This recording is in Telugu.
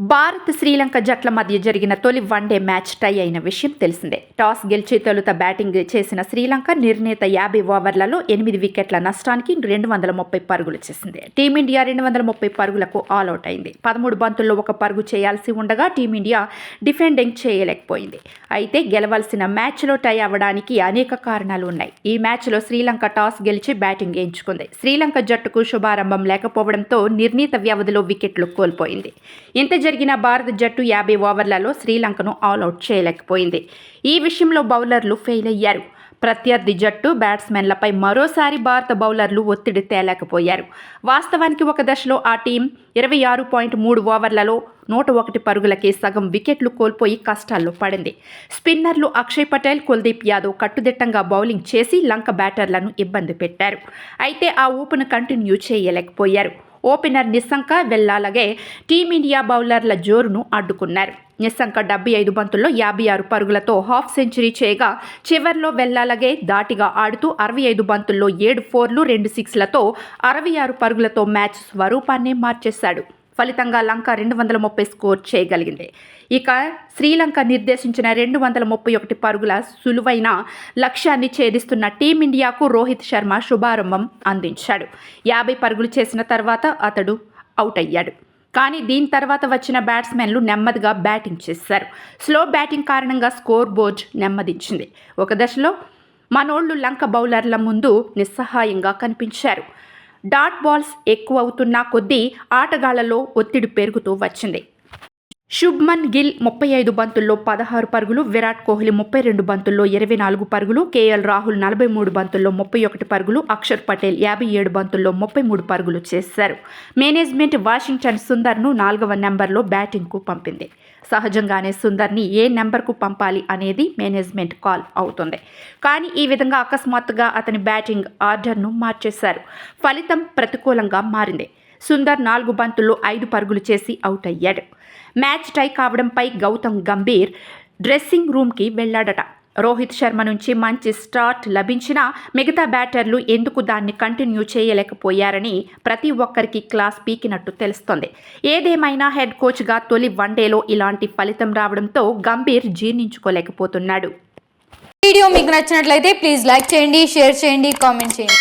భారత్ శ్రీలంక జట్ల మధ్య జరిగిన తొలి వన్డే మ్యాచ్ టై అయిన విషయం తెలిసిందే. టాస్ గెలిచి తొలుత బ్యాటింగ్ చేసిన శ్రీలంక నిర్ణీత యాభై ఓవర్లలో ఎనిమిది వికెట్ల నష్టానికి రెండు వందల ముప్పై పరుగులు చేసింది. టీమిండియా రెండు వందల ముప్పై పరుగులకు ఆల్అవుట్ అయింది. పదమూడు బంతుల్లో ఒక పరుగు చేయాల్సి ఉండగా టీమిండియా డిఫెండింగ్ చేయలేకపోయింది. అయితే గెలవాల్సిన మ్యాచ్లో టై అవ్వడానికి అనేక కారణాలు ఉన్నాయి. ఈ మ్యాచ్లో శ్రీలంక టాస్ గెలిచి బ్యాటింగ్ ఎంచుకుంది. శ్రీలంక జట్టుకు శుభారంభం లేకపోవడంతో నిర్ణీత వ్యవధిలో వికెట్లు కోల్పోయింది. ఇంత జరిగిన భారత జట్టు యాభై ఓవర్లలో శ్రీలంకను ఆల్అవుట్ చేయలేకపోయింది. ఈ విషయంలో బౌలర్లు ఫెయిల్ అయ్యారు. ప్రత్యర్థి జట్టు బ్యాట్స్మెన్లపై మరోసారి భారత బౌలర్లు ఒత్తిడి తేలేకపోయారు. వాస్తవానికి ఒక దశలో ఆ టీం ఇరవై ఆరు పాయింట్ మూడు ఓవర్లలో నూట ఒకటి పరుగులకి సగం వికెట్లు కోల్పోయి కష్టాల్లో పడింది. స్పిన్నర్లు అక్షయ్ పటేల్ కుల్దీప్ యాదవ్ కట్టుదిట్టంగా బౌలింగ్ చేసి లంక బ్యాటర్లను ఇబ్బంది పెట్టారు. అయితే ఆ ఊపును కంటిన్యూ చేయలేకపోయారు. ఓపెనర్ నిస్సంక వెళ్ళాలగే టీమిండియా బౌలర్ల జోరును అడ్డుకున్నారు. నిస్సంక డెబ్బై ఐదు బంతుల్లో యాభై ఆరు పరుగులతో హాఫ్ సెంచరీ చేయగా చివర్లో వెళ్ళాలగే దాటిగా ఆడుతూ అరవై ఐదు బంతుల్లో ఏడు ఫోర్లు రెండు సిక్స్లతో అరవై ఆరు పరుగులతో మ్యాచ్ స్వరూపాన్ని మార్చేశాడు. ఫలితంగా లంక రెండు వందల ముప్పై స్కోర్ చేయగలిగింది. ఇక శ్రీలంక నిర్దేశించిన రెండు వందల ముప్పై ఒకటి పరుగుల సులువైన లక్ష్యాన్ని ఛేదిస్తున్న టీమిండియాకు రోహిత్ శర్మ శుభారంభం అందించాడు. యాభై పరుగులు చేసిన తర్వాత అతడు అవుట్ అయ్యాడు కానీ దీని తర్వాత వచ్చిన బ్యాట్స్మెన్లు నెమ్మదిగా బ్యాటింగ్ చేశారు. స్లో బ్యాటింగ్ కారణంగా స్కోర్ బోర్డ్ నెమ్మదించింది. ఒక దశలో మనోళ్ళు లంక బౌలర్ల ముందు నిస్సహాయంగా కనిపించారు. డాట్ బాల్స్ ఎక్కువ అవుతున్న కొద్దీ ఆటగాళ్ళలో ఒత్తిడి పెరుగుతూ వచ్చింది. శుభ్మన్ గిల్ ముప్పై ఐదు బంతుల్లో పదహారు పరుగులు విరాట్ కోహ్లీ ముప్పై రెండు బంతుల్లో ఇరవై నాలుగు పరుగులు కేఎల్ రాహుల్ నలభై మూడు బంతుల్లో ముప్పై ఒకటి పరుగులు అక్షర్ పటేల్ యాభై ఏడు బంతుల్లో ముప్పై మూడు పరుగులు చేశారు. మేనేజ్మెంట్ వాషింగ్టన్ సుందర్ను నాలుగవ నెంబర్లో బ్యాటింగ్కు పంపింది. సహజంగానే సుందర్ని ఏ నెంబర్కు పంపాలి అనేది మేనేజ్మెంట్ కాల్ అవుతుంది. కానీ ఈ విధంగా అకస్మాత్తుగా అతని బ్యాటింగ్ ఆర్డర్ను మార్చేశారు. ఫలితం ప్రతికూలంగా మారింది. సుందర్ నాలుగు బంతుల్లో ఐదు పరుగులు చేసి అవుట్ అయ్యాడు. మ్యాచ్ టై కావడంపై గౌతమ్ గంభీర్ డ్రెస్సింగ్ రూమ్కి వెళ్ళాడట. రోహిత్ శర్మ నుంచి మంచి స్టార్ట్ లభించినా మిగతా బ్యాటర్లు ఎందుకు దాన్ని కంటిన్యూ చేయలేకపోయారని ప్రతి ఒక్కరికి క్లాస్ పీకినట్టు తెలుస్తోంది. ఏదేమైనా హెడ్ కోచ్గా తొలి వన్డేలో ఇలాంటి ఫలితం రావడంతో గంభీర్ జీర్ణించుకోలేకపోతున్నాడు. వీడియో మీకు నచ్చినట్లయితే ప్లీజ్ లైక్ చేయండి షేర్ చేయండి కామెంట్ చేయండి.